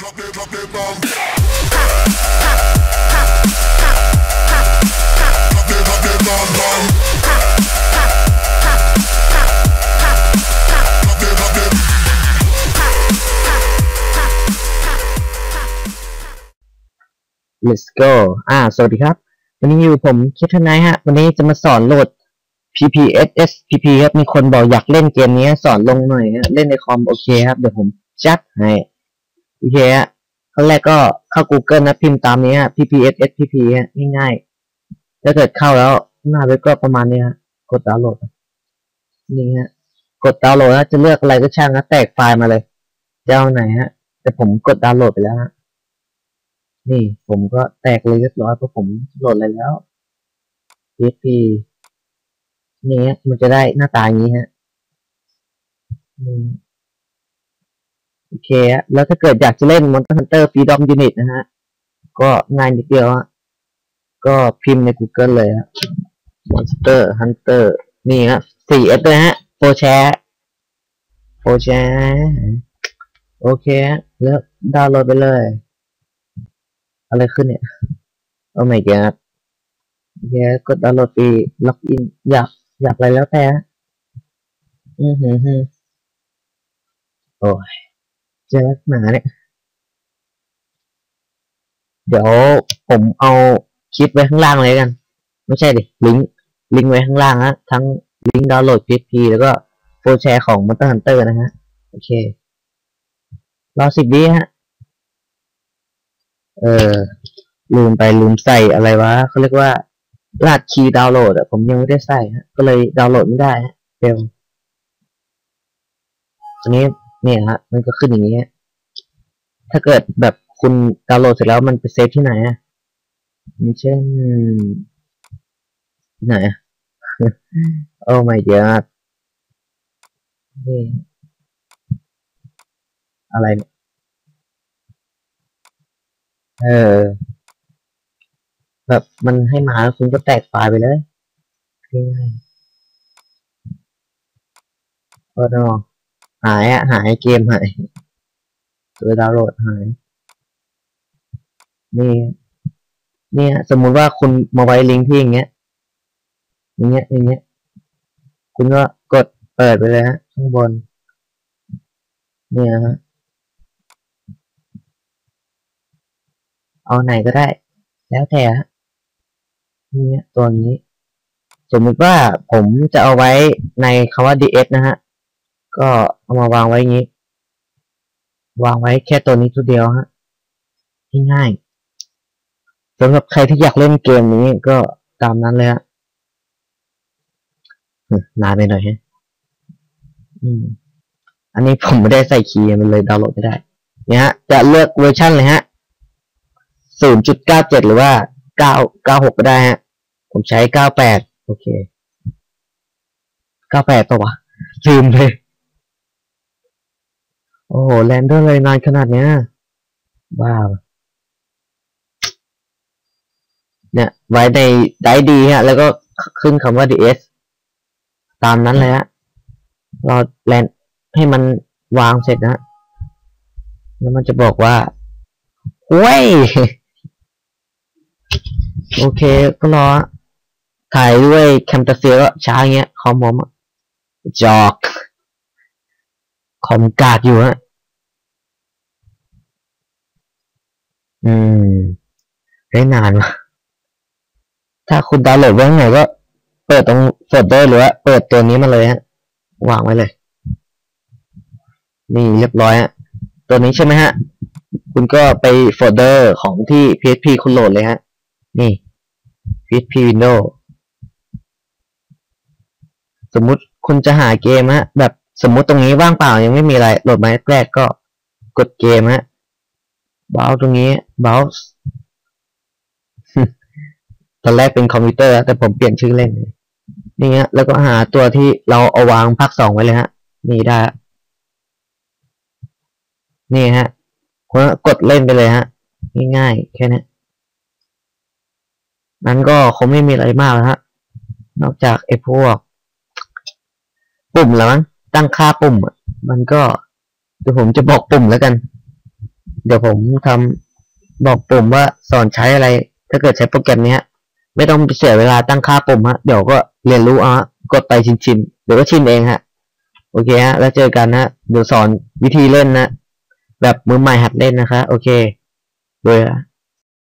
Let's go อ่า สวัสดีครับ วันนี้อยู่ผมคิดทนายฮะ วันนี้จะมาสอนโหลด PPSS PP ครับ มีคนบอกอยากเล่นเกมนี้สอนลงหน่อยฮะ เล่นในคอมโอเคครับ เดี๋ยวผมจัดให้ โอเคฮะขั้นแรกก็เข้า Google นะพิมพ์ตามนี้ฮะ PPSS PP ฮะง่ายๆถ้าเกิดเข้าแล้วหน้าเว็บก็ประมาณนี้ฮะกดดาวน์โหลดนี่ฮะกดดาวน์โหลดนะจะเลือกอะไรก็ช่างนะแตกไฟล์มาเลยจะเอาไหนฮะแต่ผมกดดาวน์โหลดไปแล้วฮะนี่ผมก็แตกเลยเรียบร้อยเพราะผมโหลดอะไรแล้ว PHP นี่ฮะมันจะได้หน้าตาอย่างนี้ฮะนี่ โอเคฮะแล้วถ้าเกิดอยากจะเล่น Monster Hunter Freedom Unit นะฮะ ก็ง่ายนิดเดียวฮะก็พิมพ์ใน Google เลยฮะ Monster Hunter นี่ฮะ 4S เลยฮะโฟแชร์โฟแชร์โอเคฮะแล้วดาวน์โหลดไปเลย อะไรขึ้นเนี่ย โอ้ my god แย่กดดาวน์โหลดฟรีล็อกอิน อยาก อยากอะไรแล้วแต่ อือหือหือโอ้ย จอหนาเนี่ย เดี๋ยวผมเอาคลิปไว้ข้างล่างเลยกัน ไม่ใช่ดิลิงก์ลิงก์ไว้ข้างล่างฮะทั้งลิงก์ดาวน์โหลด PHP แล้วก็โฟร์แชร์ของ Monster Hunter นะฮะ โอเค รอสิบวิฮะ เออ ลืมไปลืมใส่อะไรวะเขาเรียกว่ารหัสคีย์ดาวน์โหลดอะผมยังไม่ได้ใส่ฮะ ก็เลยดาวน์โหลดไม่ได้ฮะเฟลทีนี้ เนี่ยฮะ มันก็ขึ้นอย่างนี้ฮะถ้าเกิดแบบคุณดาวน์โหลดเสร็จแล้วมันไปเซฟที่ไหนอะอย่างเช่นที่ไหนอะโอ้ my god นี่อะไรเนี่ยเออ แบบมันให้มาแล้วคุณก็แตกไฟล์ไปเลยง่ายๆโอ้โน หายอะหายเกมหายตัวดาวน์โหลดหาย นี่ เนี่ย สมมุติว่าคุณมาไว้ลิงก์ที่อย่างเงี้ย อย่างเงี้ย อย่างเงี้ย คุณก็กดเปิดไปเลยฮะข้างบน เนี่ยฮะ เอาไหนก็ได้ แล้วแต่ฮะนี่ตัวนี้ สมมติว่าผมจะเอาไว้ในคำว่า ds นะฮะ ก็เอามาวางไว้อย่างนี้ วางไว้แค่ตัวนี้ตัวเดียวฮะง่ายๆสำหรับใครที่อยากเล่นเกมนี้ก็ตามนั้นเลยฮะนานไปหน่อยฮะอันนี้ผมไม่ได้ใส่คีย์มันเลยดาวน์โหลดไม่ได้ เนี่ยฮะ จะเลือกเวอร์ชันเลยฮะศูนย์จุดเก้าเจ็ดหรือว่าเก้าเก้าหกก็ได้ฮะ ผมใช้เก้าแปดโอเคเก้าแปดปะวะลืมเลย โอ้โหแลนเดอร์เลยนานขนาดเนี้ยว้าเนี่ย ไว้ในได้ดีฮะ แล้วก็ขึ้นคำว่า ds ตามนั้นเลยฮะ เราแลนให้มันวางเสร็จนะ แล้วมันจะบอกว่าเว้ย โอเค ก็รอ ถ่ายด้วยแคมตัสเซียก็ช้าเงี้ยคอมผมอะจอก คอมกากอยู่ฮะ อืม ได้นานวะถ้าคุณดาวน์โหลดไว้ข้างไหนก็เปิดตรงโฟลเดอร์หรือว่าเปิดตัวนี้มาเลยฮะ วางไว้เลย นี่เรียบร้อยฮะ ตัวนี้ใช่ไหมฮะ คุณก็ไปโฟลเดอร์ของที่ PHP คุณโหลดเลยฮะ นี่ PHP Windows สมมุติคุณจะหาเกมฮะ แบบ สมมุติตรงนี้ว่างเปล่ายังไม่มีอะไรโหลดมาแรกก็กดเกมฮะเบราว์ตรงนี้เบราว์ตอนแรกเป็นคอมพิวเตอร์แต่ผมเปลี่ยนชื่อเล่นนี่ฮะแล้วก็หาตัวที่เราเอาวางภาคสองไว้เลยฮะ นี่ได้ นี่ฮะกดเล่นไปเลยฮะ ง่ายๆแค่นี้นั้นก็คงไม่มีอะไรมากแล้วฮะ นอกจากไอ้พวกปุ่มแล้วมั้ง ตั้งค่าปุ่มมันก็เดี๋ยวผมจะบอกปุ่มแล้วกัน เดี๋ยวผมทำบอกปุ่มว่าสอนใช้อะไร ถ้าเกิดใช้โปรแกรมเนี้ย ไม่ต้องเสียเวลาตั้งค่าปุ่มฮะเดี๋ยวก็เรียนรู้อาฮะกดไปชินๆเดี๋ยวก็ชินเองฮะโอเคฮะแล้วเจอกันนะเดี๋ยวสอนวิธีเล่นนะแบบมือใหม่หัดเล่นนะคะ โอเคโดย